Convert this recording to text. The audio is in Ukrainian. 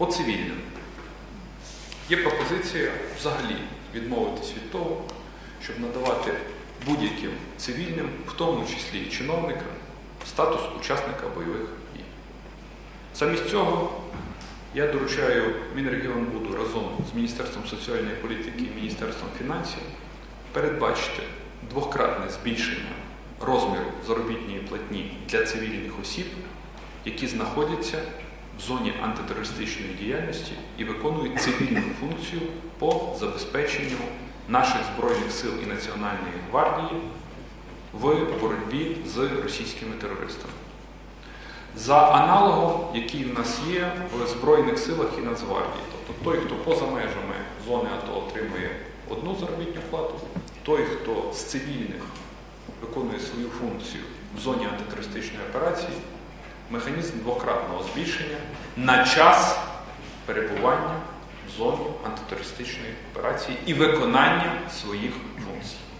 По цивільним. Є пропозиція взагалі відмовитись від того, щоб надавати будь-яким цивільним, в тому числі і чиновникам, статус учасника бойових дій. Замість цього я доручаю Мінрегіонбуду разом з Міністерством соціальної політики і Міністерством фінансів передбачити двократне збільшення розміру заробітної платні для цивільних осіб, які знаходяться в зоні антитерористичної діяльності і виконують цивільну функцію по забезпеченню наших Збройних сил і Національної гвардії в боротьбі з російськими терористами. За аналогом, який в нас є в Збройних силах і Нацгвардії. Тобто той, хто поза межами зони АТО отримує одну заробітну плату, той, хто з цивільних виконує свою функцію в зоні антитерористичної операції, механізм двократного збільшення на час перебування в зоні антитерористичної операції і виконання своїх функцій.